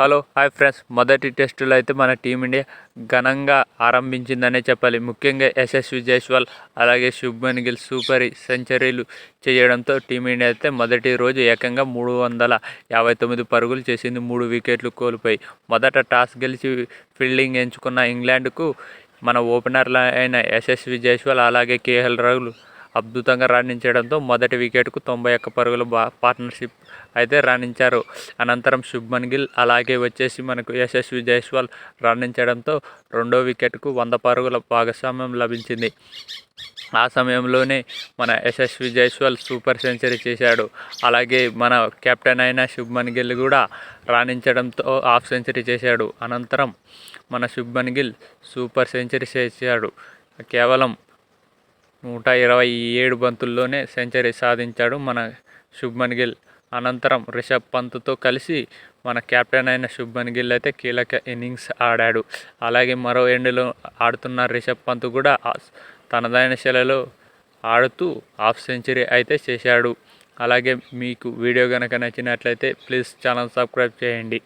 Hello hi friends. మొదటి టెస్టులో అయితే మన టీమిండియా ఘనంగా ఆరంభించిందనే చెప్పాలి. ముఖ్యంగా యశస్వి జైస్వాల్ అలాగే శుభ్మన్ గిల్ సూపర్ సెంచరీలు చేయడంతో టీమిండియా అయితే మొదటి రోజు ఏకంగా మూడు వందల యాభై తొమ్మిది పరుగులు చేసింది. మూడు వికెట్లు కోల్పోయి మొదట టాస్ గెలిచి ఫీల్డింగ్ ఎంచుకున్న ఇంగ్లాండ్కు మన ఓపెనర్ల అయిన యశస్వి జైస్వాల్ అలాగే కేఎల్ రాహుల్ అద్భుతంగా రాణించడంతో మొదటి వికెట్కు తొంభై ఒక్క పరుగుల బా పార్ట్నర్షిప్ అయితే రాణించారు. అనంతరం శుభ్మన్ గిల్ అలాగే వచ్చేసి మనకు యశస్వి జైస్వాల్ రాణించడంతో రెండో వికెట్కు వంద పరుగుల భాగస్వామ్యం లభించింది. ఆ సమయంలోనే మన యశస్వి జైస్వాల్ సూపర్ సెంచరీ చేశాడు. అలాగే మన కెప్టెన్ అయిన శుభ్మన్ గిల్ కూడా రాణించడంతో హాఫ్ సెంచరీ చేశాడు. అనంతరం మన శుభ్మన్ గిల్ సూపర్ సెంచరీ చేశాడు. కేవలం నూట ఇరవై ఏడు బంతుల్లోనే సెంచరీ సాధించాడు మన శుభ్మన్ గిల్. అనంతరం రిషబ్ పంత్తో కలిసి మన కెప్టెన్ అయిన శుభ్మన్ గిల్ అయితే కీలక ఇన్నింగ్స్ ఆడాడు. అలాగే మరో ఎండ్లో ఆడుతున్న రిషబ్ పంత్ కూడా తనదైన శైలిలో ఆడుతూ హాఫ్ సెంచరీ అయితే చేశాడు. అలాగే మీకు వీడియో కనుక నచ్చినట్లయితే ప్లీజ్ ఛానల్ సబ్స్క్రైబ్ చేయండి.